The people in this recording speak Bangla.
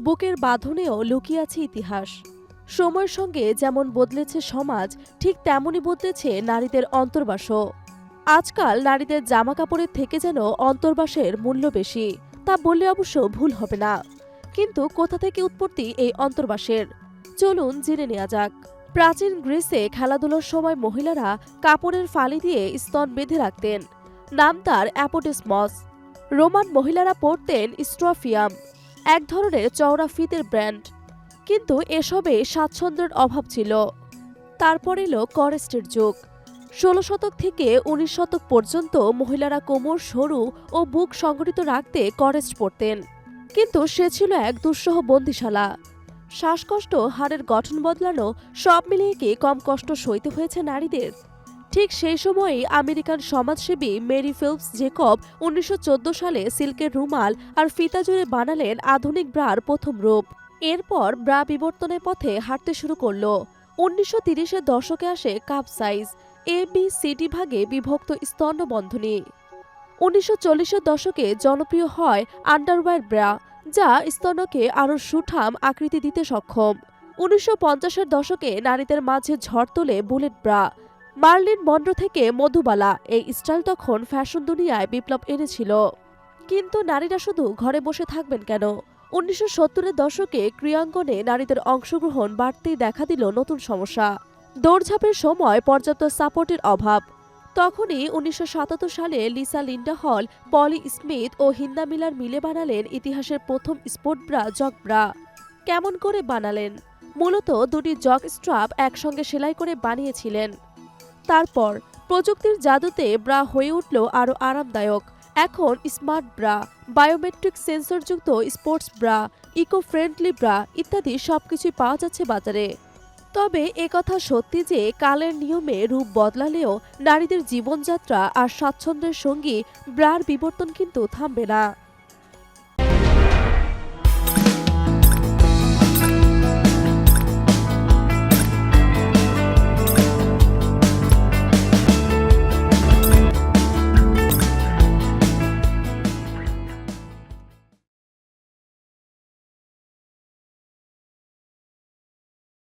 বুকের বাঁধনেও লুকিয়ে আছে ইতিহাস। সময়ের সঙ্গে যেমন বদলেছে সমাজ, ঠিক তেমনই বদলেছে নারীদের অন্তর্বাসও। আজকাল নারীদের জামা কাপড়ের থেকে যেন অন্তর্বাসের মূল্য বেশি, তা বললে অবশ্য ভুল হবে না। কিন্তু কোথা থেকে উৎপত্তি এই অন্তর্বাসের? চলুন জেনে নেওয়া যাক। প্রাচীন গ্রিসে খেলাধুলার সময় মহিলারা কাপড়ের ফালি দিয়ে স্তন বেঁধে রাখতেন। নাম তার অ্যাপোটিসমস রোমান মহিলারা পরতেন স্ট্রফিয়াম। এক ধরনের চওড়া ফিতের ব্র্যান্ড। কিন্তু এসবে স্বাচ্ছন্দ্যের অভাব ছিল। তারপর এলো করেস্টের যুগ। ষোলো শতক থেকে উনিশ শতক পর্যন্ত মহিলারা কোমর, সরু ও বুক সংগঠিত রাখতে করেস্ট পরতেন। কিন্তু সে ছিল এক দুঃসহ বন্দিশালা। শ্বাসকষ্ট, হাড়ের গঠন বদলানো, সব মিলিয়ে কি কম কষ্ট সইতে হয়েছে নারীদের? ঠিক সেই সময়েই আমেরিকান সমাজসেবী মেরি ফিল্পস জেকব উনিশশো চোদ্দ সালে সিল্কের রুমাল আর ফিতা জুড়ে বানালেন আধুনিক ব্রার প্রথম রূপ। এরপর ব্রা বিবর্তনের পথে হাঁটতে শুরু করল। উনিশশো তিরিশের দশকে আসে cup size, A, B C D ভাগে বিভক্ত স্তন্যবন্ধনী। উনিশশো চল্লিশের দশকে জনপ্রিয় হয় আন্ডারওয়্যার ব্রা, যা স্তনকে আরও সুঠাম আকৃতি দিতে সক্ষম। উনিশশো পঞ্চাশের দশকে নারীদের মাঝে ঝড় তোলে বুলেট ব্রা মার্লিন মন্ড্রো থেকে মধুবালা, এই স্টাইল তখন ফ্যাশন দুনিয়ায় বিপ্লব এনেছিল। কিন্তু নারীরা শুধু ঘরে বসে থাকবেন কেন? উনিশশো সত্তরের দশকে ক্রীড়াঙ্গনে নারীদের অংশগ্রহণ বাড়তেই দেখা দিল নতুন সমস্যা। দৌড়ঝাঁপের সময় পর্যাপ্ত সাপোর্টের অভাব। তখনই উনিশশো সাতাত্তর সালে লিসা লিন্ডা হল পলি স্মিথ ও হিন্দা মিলার মিলে বানালেন ইতিহাসের প্রথম স্পোর্ট ব্রা, জগ ব্রা। কেমন করে বানালেন? মূলত দুটি জগ স্ট্রাপ একসঙ্গে সেলাই করে বানিয়েছিলেন। তারপর প্রযুক্তির জাদুতে ব্রা হয়ে উঠল আরও আরামদায়ক। এখন smart bra, biometric সেন্সরযুক্ত sports bra eco friendly bra ইত্যাদি সবকিছুই পাওয়া যাচ্ছে বাজারে। তবে একথা সত্যি যে কালের নিয়মে রূপ বদলালেও নারীদের জীবনযাত্রা আর স্বাচ্ছন্দ্যের সঙ্গী ব্রার বিবর্তন কিন্তু থামবে না।